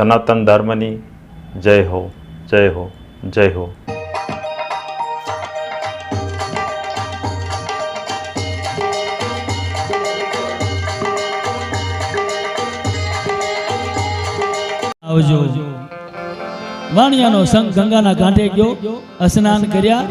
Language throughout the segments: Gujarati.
સનાતન ધર્મની જય હો જય હો જય હો. આવજો. વાણિયાનો સંઘ ગંગાના કાંઠે ગયો સ્નાન કર્યા.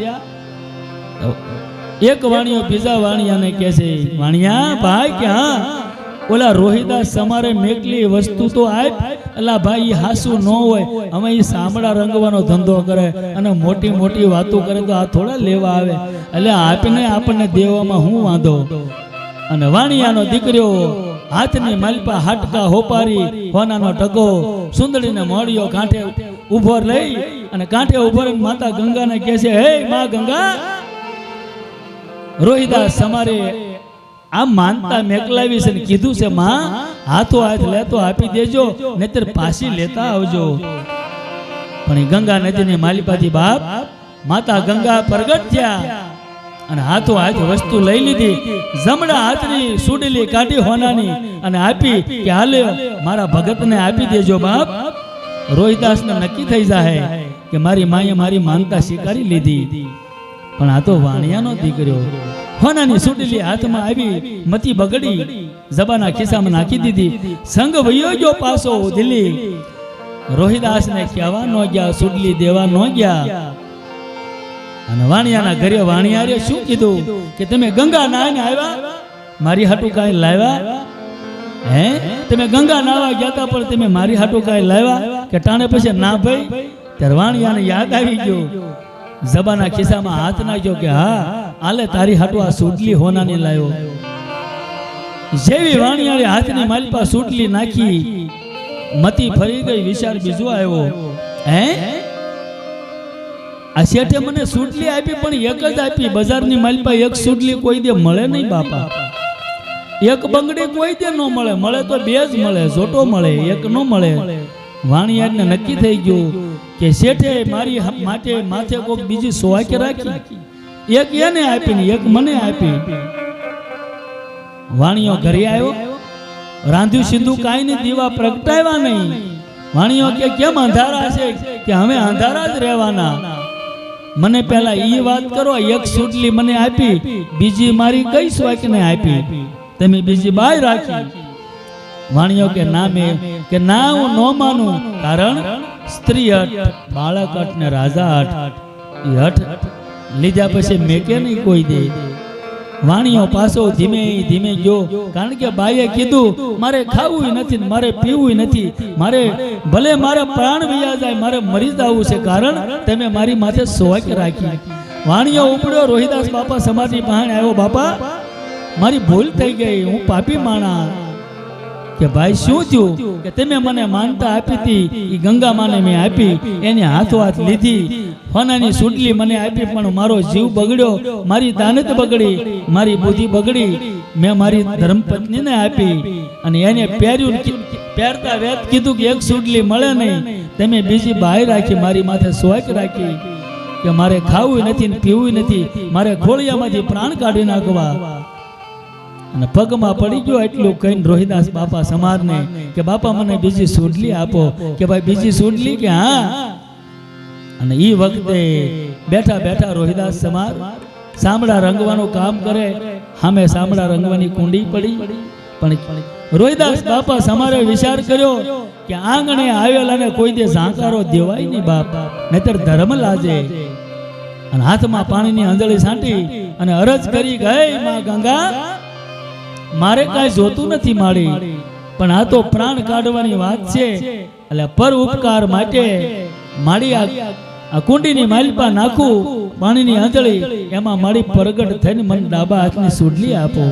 એક વાણિયો બીજા વાણિયાને કહે છે, વાણિયા, ભાઈ, કે હા? ઓલા રોહિદાસ તમારે મેકલી વસ્તુ તો આપ, અલા ભાઈ હાસુ ન હોય. અમે એ સાંભળા રંગવાનો ધંધો કરે અને મોટી મોટી વાતો કરે તો આ થોડા લેવા આવે. એટલે આપને આપણને દેવામાં હું વાંધો? અને વાણિયાનો દીકરો હાથની માલપા હાટકા હોપારી, હોનાનો ટકો સુંદરીને મોડિયો કાંઠે ઊભો લઈ અને કાંઠે ઊભો માતા ગંગાને કહે છે, હે માં ગંગા! રોહિદાસ તમારે આ માનતા મેકલાવી છે કીધું છે માં હાથો હાથ લેતો આપી દેજો નહીતર પાછી લેતા આવજો. પણ એ ગંગા નદીની માલિપાથી બાપ માતા ગંગા પ્રગટ થયા અને હાથો હાથ વસ્તુ લઈ લીધી. જમણા હાથની સુડેલી કાઢી હોનાની અને આપી કે હાલે મારા ભગતને આપી દેજો બાપ. રોહિદાસને નક્કી થઈ જાય કે મારી માએ મારી માનતા સ્વીકારી લીધી. પણ આ તો વાણિયાનો દીકરો. હોનાની સુડલી હાથમાં આવી મતી બગડી જબાના ખિસ્સામાં નાખી દીધી. સંગ વયો ગયો પાસો દિલ્હી. રોહિદાસને કહેવા ન ગયા સુડલી દેવા ન ગયા. અને વાણિયાના ઘરે વાણિયારે શું કીધું? કે તમે ગંગા નાહીને આવ્યા? મારી હાટું કાંઈ લાવ્યા? હે? તમે ગંગા નાવા ગયા તા પણ તમે મારી હાટું કાંઈ લાવ્યા? કે ટાણે પછી ના ભાઈ? ત્યારે વાણિયાને યાદ આવી ગયો. જબાના ખિસ્સામાં હાથ નાખ્યો કે હા આલે તારી હાટુ આ સુટલી હોનાની લાયો. જેવી વાણિયારે હાથની માલપા સુટલી નાખી, મતી ફરી ગઈ વિચાર બીજો આવ્યો. હે? આ શેઠે મને સુટલી આપી, પણ એક જ આપી. બજારની માલપા એક સુટલી કોઈ દે, મળે નહીં બાપા. એક બંગડી કોઈ દે ન મળે મળે તો બે જ મળે, જોટો મળે, એક ન મળે. વાણિયારને નક્કી થઈ ગયું કે શેઠે મારી માટે માથે કોક બીજી સોવાકે રાખી? એક એને આપી ને એક મને આપી વાણિયો ઘરે આવ્યો. રાંધ્યું સિંધુ કાંઈ નહીં દીવા પ્રગટાવ્યા નહીં. વાણિયો કે, કેમ અંધારા છે? કે હવે અંધારા જ રહેવાના. મને પહેલા એ વાત કરો, એક સુટલી મને આપી, બીજી મારી કઈ સ્વાકને આપી? તમે બીજી બાય રાખી. વાણિયો કે, ના મેં, કે ના હું ન માનું, કારણ સ્ત્રી હઠ, બાળક હઠ ને રાજા હઠ. એ હટ લીધા પછી મેકે નહીં કોઈ દે. વાણીઓ પાછો ધીમે ધીમે ગયો. કારણ કે બાઈએ કીધું, મારે ખાવું નથી મારે પીવું નથી. મારે ભલે મારે પ્રાણ વિયા જાય, મારે મરી જવું છે. કારણ તમે મારી માથે સોક રાખી. વાણીઓ ઉપડ્યો, રોહિદાસ બાપા સમાજની પાસે આવ્યો બાપા. મારી ભૂલ થઈ ગઈ. હું પાપી માણા. કે ભાઈ, શું થયું? કે તમે મને માનતા આપી હતી એ ગંગા માને મેં આપી, એને હાથો હાથ લીધી. ફનાની સુટલી મને આપી, પણ મારો જીવ બગડ્યો, મારી દાનત બગડી, મારી બુદ્ધિ બગડી. મેં મારી ધર્મપત્નીને આપી અને એને પહેર્યું પહેરતા વેત કીધું કે એક સુટલી મળે નહીં. તમે બીજી બાય રાખી, મારી માથે સ્વાક રાખી. કે મારે ખાવું નથી પીવું નથી, મારે ખોળિયામાંથી પ્રાણ કાઢી નાખવા. અને પગમાં પડી ગયો એટલું કહીને રોહિદાસ બાપા સમારને કે, બાપા, મને બીજી સુડલી આપો. કે, ભાઈ, બીજી સુડલી કે હા? અને એ વખતે બેઠા બેઠા રોહિદાસ સમાર સામડા રંગવાનું કામ કરે સામે સામડા રંગવાની કુંડી પડી. પણ રોહિદાસ બાપા સમારે વિચાર કર્યો કે, આંગણે આવેલાને કોઈ દે ઝાંકારો દેવાય નહીં બાપ, નહીતર ધર્મ લાજે. અને હાથમાં પાણીની આંધળી છાંટી અને અરજ કરી ગઈ માં ગંગા મારે કાંઈ જોતું નથી માડી પણ આ તો પ્રાણ કાઢવાની વાત છે. એટલે પર ઉપકાર માટે માડી આ કુંડીની માલપા નાખું. પાણીની આંધળી એમાં મારી પ્રગટ થઈને મને ડાબા હાથની સુડલી આપો.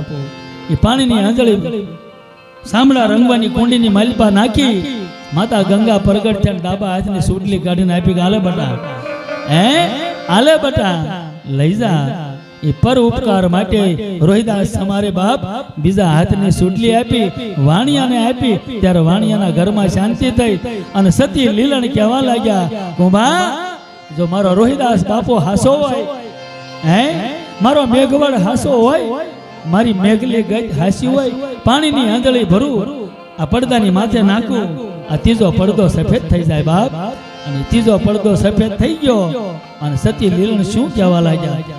એ પાણીની આંધળી સામળા રંગવાની કુંડીની માલપા નાખી. માતા ગંગા પ્રગટ થઈને ડાબા હાથની સુડલી કાઢીને આપી ગાલે બટા. હે? આલે બટા. લઈ જા. એ પર ઉપકાર માટે રોહિદાસ અમારે બાપ બીજા હાથની સુટલી આપી, વાણિયાને આપી, ત્યારે વાણિયાના ઘરમાં શાંતિ થઈ અને સતી લીલણ કહેવા લાગ્યા, કુંભા, જો મારો રોહિદાસ બાપો હાસો હોય, હે? મારો મેઘવડ હાસો હોય, મારી મેઘલી ગઈ હાસી હોય, પાણીની આંધળી ભરું, આ પડદાની માથે નાખું, આ ત્રીજો પડદો સફેદ થઈ જાય બાપ. અને ત્રીજો પડદો સફેદ થઈ ગયો અને સતી લીલણ શું કહેવા લાગ્યા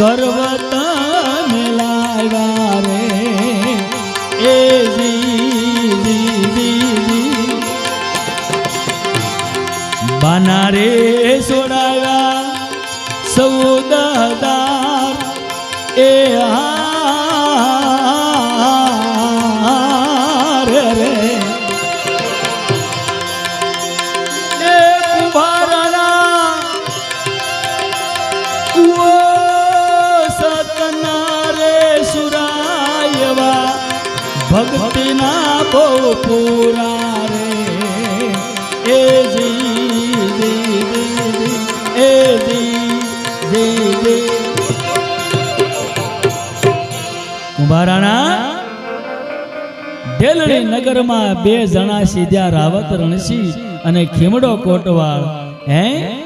કરવત ભક્તિના બહુ પૂરા રે. એ જી એ જી કુંભારાના નગરમાં બે જણા સીધ્યા રાવત રણસી અને ખીમડો કોટવાળ. હે?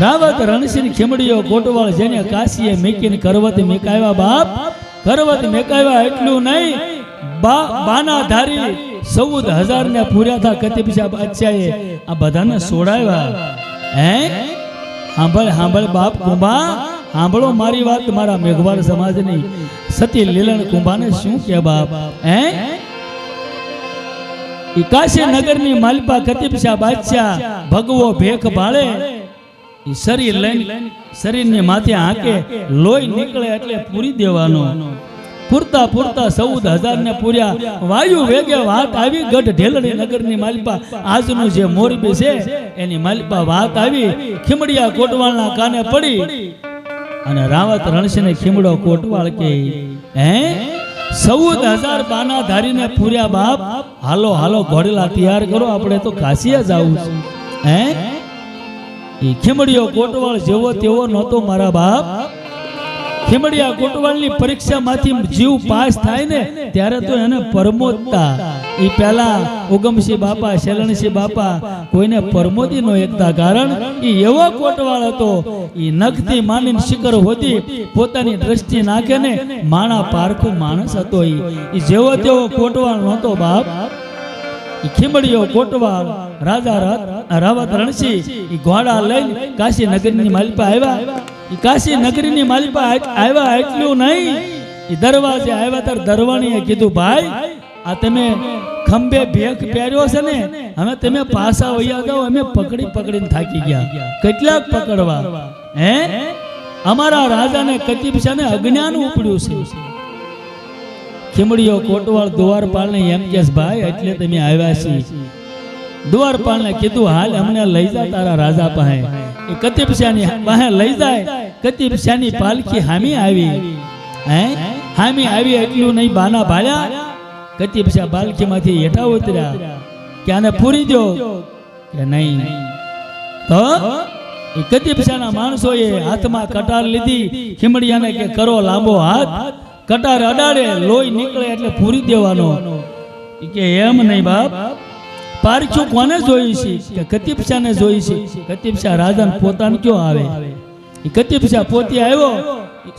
રાવત રણસી ખીમડીઓ કોટવાળ જેને કાશીએ મેકીને કરવત મેકાવ્યા બાપ કરવત મેકાવ્યા એટલું નહીં. બાના ધારી ચૌદ હજાર ને પૂર્યા થા કતિ સાહેબ અચ્છાએ આ બધાને સોડાવ્યા. હે? સાંભળ સાંભળ બાપ કુંભા. સાંભળો મારી વાત મારા મેઘવાળ સમાજની. સતી લીલણ કુંભાને શું કે બાપ? હે? કાશી નગરની માલપા પીછા બાદશાહ ભગવો ભેખ ભાળે. શરીર લઈને શરીરને માથે હાકે, લોહી નીકળે એટલે પૂરી દેવાનો. પૂરતા પૂરતા ચૌદ હજાર ને પૂર્યા. વાયુ વેગે વાત આવી, ગઢ ઢેલડી નગરની માલિપા. આજનું જે મોરબી છે, એની માલિપા વાત આવી. ખીમડિયા કોટવાળના કાને પડી. અને રાવત રણસિંહ ખીમડો કોટવાળ કે હે? ચૌદ હજાર બાના ધારીને પૂર્યા બાપ? હાલો હાલો ઘોડેલા તૈયાર કરો, આપણે તો કાશીએ જવું હે? એ કોટવાળ જેવો તેવો નહોતો મારા બાપ. ખીમડિયા કોટવાળની પરીક્ષામાંથી જીવ પાસ થાય ને ત્યારે તો એને પરમોદતા એ પહેલા ઉગમસિંહ બાપા, શેલણસિંહ બાપા કોઈને પરમોદી નો એકતા કારણ એ એવો કોટવાળ હતો. એ નખથી માનીને શિખર હોતી પોતાની દ્રષ્ટિ નાખે ને માણા પારખું માણસ હતો એ જેવો તેવો કોટવાળ નહોતો બાપ. ઈ ખીમડીયો કોટવાળ, રાજા રાવત રણસી, ઈ ઘોડા લઈને કાશી નગરની માલિપા આવ્યા. ઈ કાશી નગરીની માલિપા આવ્યા એટલું નહીં, ઈ દરવાજે આવ્યા ત્યારે દરવાણીએ કીધું, ભાઈ, આ તમે ખંભે ભેખ પહેર્યો છે ને, હવે તમે પાછા વૈયા જાઓ, અમે પકડી પકડીને થાકી ગયા. કેટલાક પકડવા? હે? અમારા રાજાને કતિપ છે ને અજ્ઞાન ઉપડ્યું છે. ખીમડીયો કોટવાળ દ્વારપાલને એમ કે ભાઈ, એટલે તમે આવ્યા છીએ. દ્વારપાલને કીધું, હાલ અમને લઈ જા તારા રાજા પાસે. એ કતીબ શાહની પાસે લઈ જાય. કતીબ શાહની પાલખી હામી આવી. હે? હામી આવી એટલું નહીં, બાના ભાળ્યા. કતીબ શાહ પાલખીમાંથી હેઠા ઉતર્યા. કે આને પૂરી દો કે નહીં. તો એ કતીબ શાહના માણસોએ હાથમાં કટાર લીધી. ખીમડિયાને કે, કરો લાંબો હાથ. કટાર અડાડે લોહી નીકળે એટલે પૂરી દેવાનો. કે એમ નહીં બાપ. પારખ્યું કોને જોઈ છે? કે કતિપશાને જોઈ છે? કતિપશા રાજાને પોતાને કયો આવે? એ કતિપશા પોતે આવ્યો.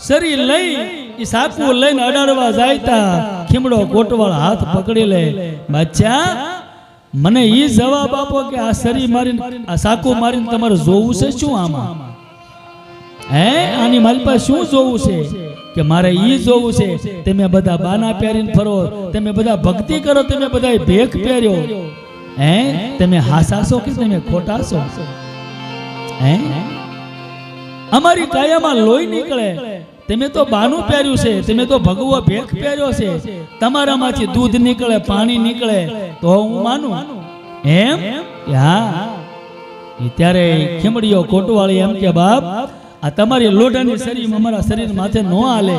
શરીર લઈ એ સાકુ લઈને અડાડવા જાય તા ખીમડો ગોટવાળ હાથ પકડી લે. બાચ્યા મને એ જવાબ આપો કે આ શરીર મારીને, આ સાકુ મારીને તમારે જોવું છે શું આમાં? હે? આની મારી પાસે શું જોવું છે? કે મારે એ જોવું છે તમે બધા બાના પહેરીને ફરો. તમે બધા ભક્તિ કરો તમે બધા ભેખ પહેર્યો. હે? તમે હાસાશો કે તમે ખોટાશો? હે? અમારી કાયામાં લોહી નીકળે. તમે તો બાનું પહેર્યું છે. તમે તો ભગવો ભેખ પહેર્યો છે. તમારામાંથી દૂધ નીકળે પાણી નીકળે. તો હું માનું. એમ? હા. ત્યારે ખીમડીઓ કોટવાળી એમ કે બાપ આ તમારી લોઢાની શરીર અમારા શરીર માથે ન હાલે.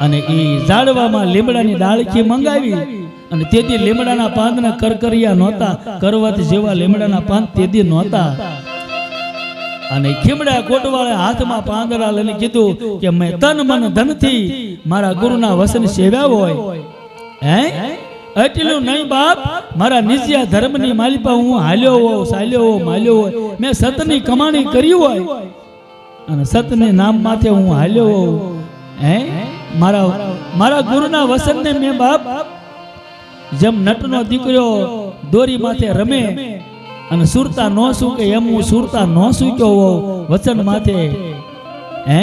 અને એ ઝાડવામાં લીમડાની ડાળખી મંગાવી અને તેથી લીમડાના પાંદના કરકરિયા નહોતા, કરવત જેવા લીમડાના પાન તેથી નહોતા. અને ખીમડા કોટવાળે હાથમાં પાંદડા લઈને કીધું કે મેં તન મન ધનથી મારા ગુરુના વસન સેવ્યા હોય. હે? એટલું નહીં બાપ, મારા નિજ્યા ધર્મની માલિપા હું હાલ્યો હોઉં, સાલ્યો હોઉં, માલ્યો હોય મેં સતની કમાણી કરી હોય. અને સતને નામ માથે હું હાલ્યો. હે? મારા મારા ગુરુના વસનને મેં બાપ જેમ નટનો દીકરો દોરી માથે રમે અને સુરતા નો સૂકે એમ હું સુરતા નો સૂક્યો હો વચન માથે. હે?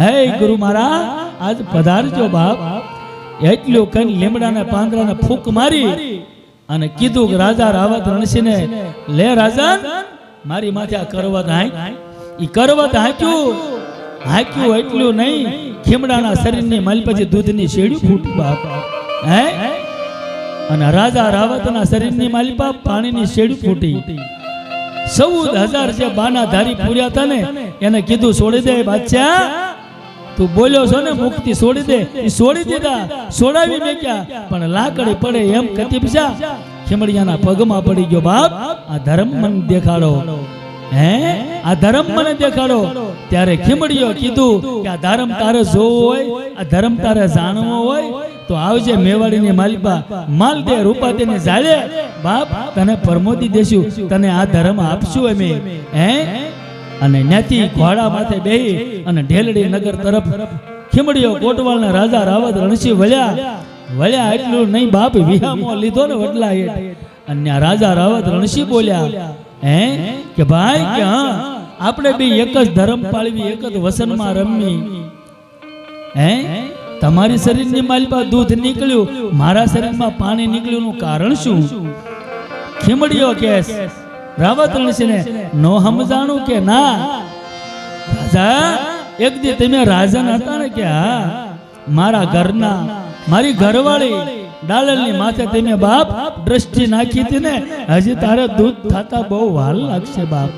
હે ગુરુ મારા, આજ પધારજો બાપ. એટલું કઈ લીમડાના પાંદડાને ફૂંક મારી અને કીધું કે રાજા રાવત રણસીને, લે રાજા, મારી માથે આ કરવા હાંક. ઈ કરવત હાક્યું. હાક્યું એટલું નહીં. ખીમડાના શરીરની માલ પછી દૂધની શેડી ફૂટી બાપ. હે? અને રાજા રાવતના શરીરની માલિપા પાણીની શેડી ફૂટી. ચૌદ હજાર જે બાના ધારી પૂર્યા હતા ને, એને કીધું છોડી દે બાદશાહ. તું બોલ્યો છો ને મુક્તિ છોડી દે. એ છોડી દીધા. છોડાવી મેક્યા પણ લાકડી પડે એમ કતિપશા ખીમડિયાના પગમાં પડી ગયો બાપ. આ ધર્મ મન દેખાડો. હે? આ ધર્મ મને દેખાડો. ત્યારે ખીમડીયો કીધું કે આ ધર્મ તારે જોવો હોય આ ધર્મ તારે જાણવો હોય તો આવજે મેવાડીની માલિપા. માલ દે રૂપાતીને જાળે બાપ તને પરમોદી દેશું તને આ ધર્મ આપશું અમે. હે? અને ન્યાથી ઘોડા માથે બેહી અને ઢેલડી નગર તરફ ખીમડીઓ કોટવાલના રાજા રાવત રણસી વળ્યા વળ્યા એટલું નહીં બાપ વિહામો લીધો ને વડલા હેઠ અને રાજા રાવત રણસી બોલ્યા હે? કે ભાઈ કે હા આપણે બે એક જ ધર્મ પાળવી એક જ વસનમાં રમવી હે? તમારી શરીરની માલિપા દૂધ નીકળ્યું. મારા શરીરમાં પાણી નીકળ્યું નું કારણ શું? ખીમડીઓ કેસ. રાવત રણસીને નો સમજાણું કે ના? રાજા એક દી તમે રાજન હતા ને કે હા? મારા ઘરના મારી ઘરવાળી ડાલલની માથે તમે બાપ દ્રષ્ટિ નાખી હતી ને હજી તારે દૂધ થતા બહુ વાર લાગશે બાપ.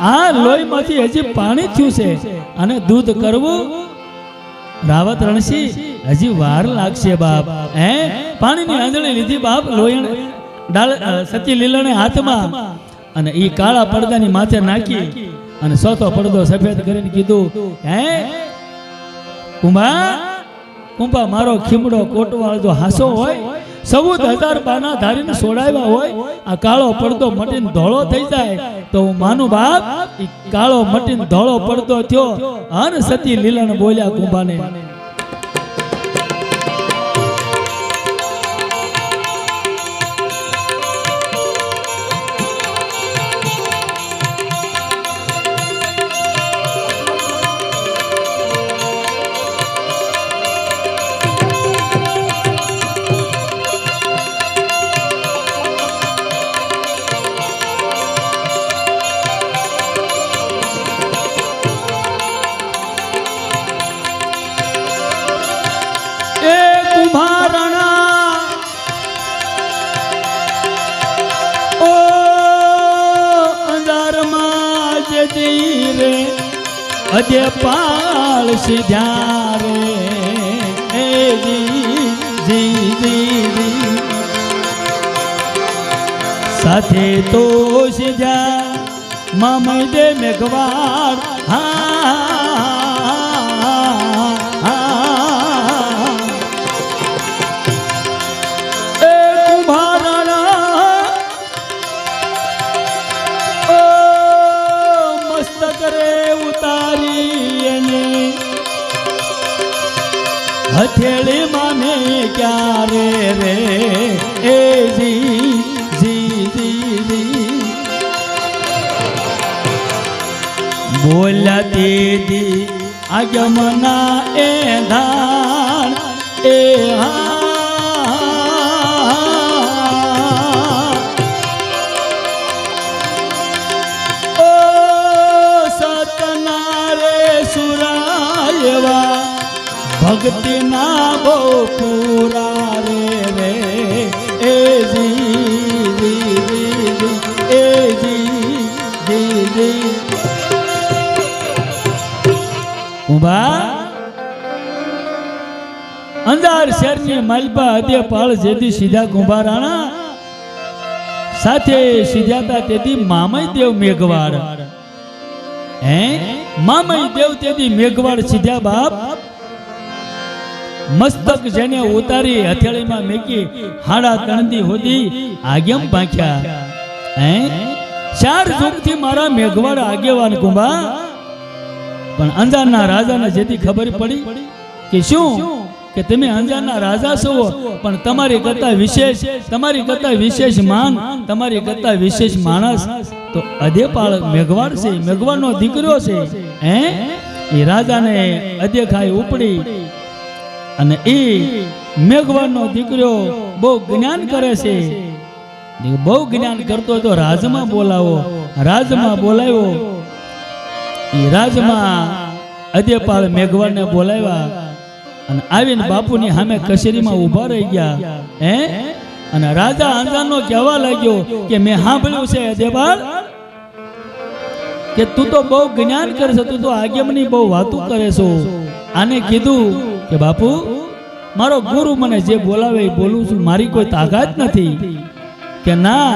આ લોહીમાંથી હજી પાણી થયું છે. અને દૂધ કરવું રાવત રણસી હજી વાર લાગશે બાપ. હે? પાણીની આંધળી લીધી બાપ લોહી સચી સતી લીલણે હાથમાં અને એ કાળા પડદાની માથે નાખી અને સોતો પડદો સફેદ કરીને કીધું. હે? કુંભા કુંભા, મારો ખીમડો કોટવાળ જો હાસો હોય, સૌદ હજાર બાના ધારીને સોડાવ્યા હોય, આ કાળો પડદો મટીને ધોળો થઈ જાય, તો હું માનું બાપ કાળો મટીને ધોળો પડદો થયો. અન સતી લીલણ બોલ્યા કુંભાને. અજે પાળ સિધારે જી જી. સાથે તો સિધા મામય દે મેઘવાડ હા મારી હથેળી માને ક્યારે રે? એ જી. બોલતી દી આગમના એ ધાણ એ હા ભક્તિના બહુ પૂરા રે રે એ જી જી જી જી, એ જી જી જી ઊભા અંધાર શહેરની માલપા અધે પાળ જેથી સીધા કુંભારાણા સાથે સીધાતા તેથી મામય દેવ મેઘવાડ હે મામય દેવ તેથી મેઘવાડ સીધા બાપ મસ્તક જેને ઉતારી હથેળીમાં મેકી હાડા તણદી હોદી આગેમ પાંખ્યા. હે? ચાર યુગથી મારા મેઘવાડ આગેવાન કુંભા. પણ અંજારના રાજાને જેથી ખબર પડી કે શું? કે તમે અંજારના રાજા છો, પણ તમારી કરતા વિશેષ, તમારી કરતા વિશેષ માન, તમારી કરતા વિશેષ માણસ. તો અધેપાળ મેઘવાડ છે મેઘવાડનો દીકરો છે. હે? એ રાજાને અધેખાય ઉપડી અને એ મેઘવાડનો દીકરો બહુ જ્ઞાન કરે છે. બહુ જ્ઞાન કરતો તો રાજમાં બોલાવો, રાજમાં બોલાવ્યો એ રાજમાં અધેપાળ મેઘવાડને બોલાવ્યા અને આવીને બાપુની સામે કચેરીમાં ઊભા રહી ગયા. હે? અને રાજા અંજાનો કહેવા લાગ્યો કે મેં સાંભળ્યું છે અધેપાળ કે તું તો બહુ જ્ઞાન કરે છે, તું તો આગેમની બહુ વાતો કરે છો. આને કીધું કે બાપુ, મારો ગુરુ મને જે બોલાવે એ બોલું છું, મારી કોઈ તાકાત નથી. કે ના,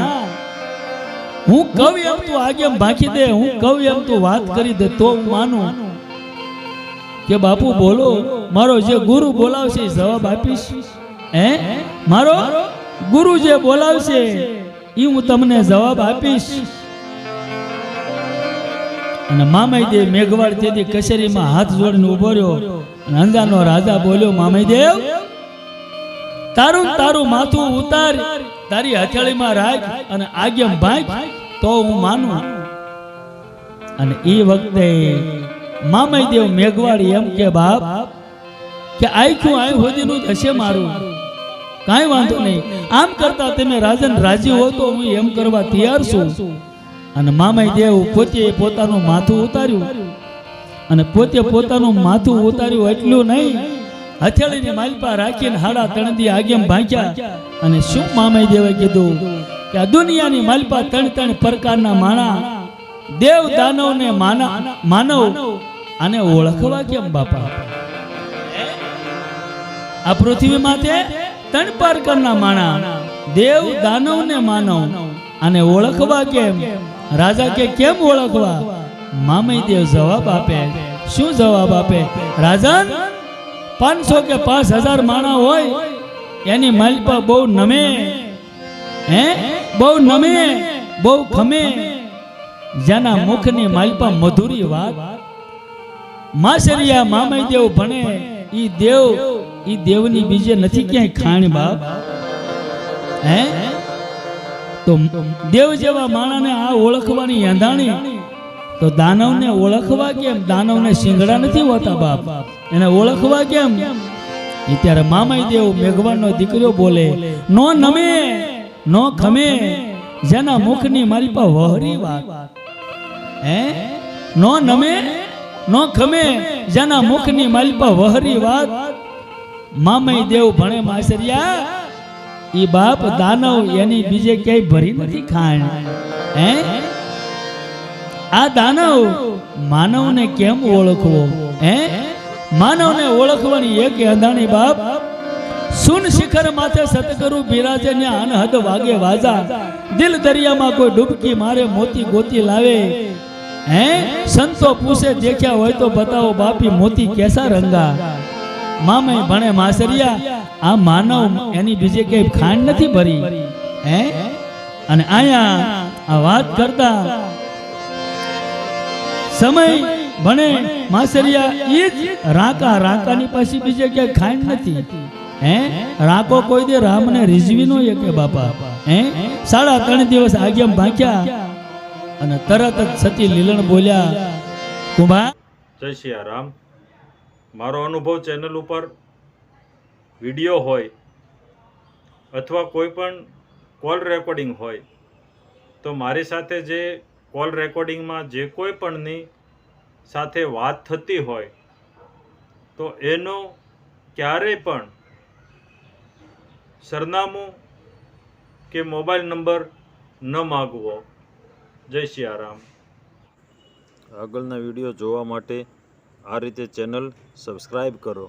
હું કહું એમ તું આગેમ ભાંખી દે, હું કહું એમ તું વાત કરી દે તો હું માનું. કે બાપુ, બોલો, મારો જે ગુરુ બોલાવશે જવાબ આપીશ. હે? મારો ગુરુ જે બોલાવશે એ હું તમને જવાબ આપીશ. અને મામાઈદેવ મેઘવાડ તેથી કચેરીમાં હાથ જોડીને ઊભો રહ્યો. અને રાજા બોલ્યો મામાઈદેવ તારું તારું માથું ઉતાર, તારી હથેળીમાં રાખ અને આગેમ ભાગ તો હું માનું. અને એ વખતે મામાઈદેવ મેઘવાડી એમ કે, બાપ, કે આખું આય હોદીનું હશે મારું. કાંઈ વાંધો નહીં. આમ કરતા તમે રાજન રાજી હો તો હું એમ કરવા તૈયાર છું. અને મામાઈ દેવ પોતે પોતાનું માથું ઉતાર્યું. અને પોતે પોતાનું માથું ઉતાર્યું એટલું નહીં. હથેળીની માલપા રાખીને હાડા તણદી આગેમ ભાંક્યા અને શું મામે દેવે કીધું કે આ દુનિયાની માલપા ત્રણ ત્રણ પ્રકારના માણા, દેવ દાનવ ને માના, માનવ આને ઓળખવા કેમ બાપા? આ પૃથ્વી માથે ત્રણ પ્રકારના માણા, દેવ દાનવ ને માનવ આને ઓળખવા કેમ? રાજા કે કેમ ઓળખવા? મામઈ દેવ જવાબ આપે. શું જવાબ આપે? રાજન, પાંચસો કે પાંચ હજાર માણા હોય, એની માલિપા બહુ નમે. હે? બહુ નમે, બહુ ખમે. જેના મુખની માલપા મધુરી વાત. માસરિયા મામઈ દેવ ભણે, ઈ દેવ, ઈ દેવની બીજે નથી ક્યાંય ખાણ બાપ. હે? તો દેવ જેવા માણાને આ ઓળખવાની અંધાણી તો દાનવને ઓળખવા કેમ? દાનવને શિંગડા નથી હોતા બાપ. એને ઓળખવા કેમ? એ ત્યારે મામાઈ દેવ મેઘવાનનો દીકરો બોલે, નો નમે, નો ખમે, જેના મુખની મારી પા વહરી વાત. હે? નો નમે, નો ખમે, જેના મુખની મારી પા વહરી વાત. મામાઈ દેવ ભણે માસરિયા ઈ બાપ દાનવ એની બીજે ક્યાંય ભરી નથી ખાણ. હે? આ દાનવ માનવને કેમ ઓળખવો, હે? માનવને ઓળખવાની એક અંધાણી બાપ સુન શિખર માથે સતગુરુ બિરાજે ને અનહદ વાગે વાજા, દિલ દરિયામાં કોઈ ડૂબકી મારે મોતી ગોતી લાવે, હે? સંતો પૂછે દેખ્યા હોય તો બતાવો બાપી મોતી કેસા રંગા? મામે ભણે માસરિયા, આ માનવ એની બીજે કઈ ખાંડ નથી ભરી, હે? અને આયા આ વાત કરતા સમય ભણે માસરિયા એ જ રાકા રાકાની પાછી બીજે ક્યાંય ખાંડ નથી. હે? રાકો કોઈ દે રામને રીઝવી નો કે બાપા. હે? સાડા ત્રણ દિવસ આગેમ ભાંક્યા. અને તરત જ સતી લીલણ બોલ્યા કુંભા. જય શ્રી રામ. મારો અનુભવ ચેનલ ઉપર વીડિયો હોય અથવા કોઈ પણ કોલ રેકોર્ડિંગ હોય તો મારી સાથે જે કોલ રેકોર્ડિંગમાં જે કોઈ પણની સાથે વાત થતી હોય, તો એનો ક્યારેય પણ સરનામું કે મોબાઈલ નંબર ન માગવો. જય સિયારામ આગળના વીડિયો જોવા માટે આ રીતે ચેનલ સબસ્ક્રાઈબ કરો.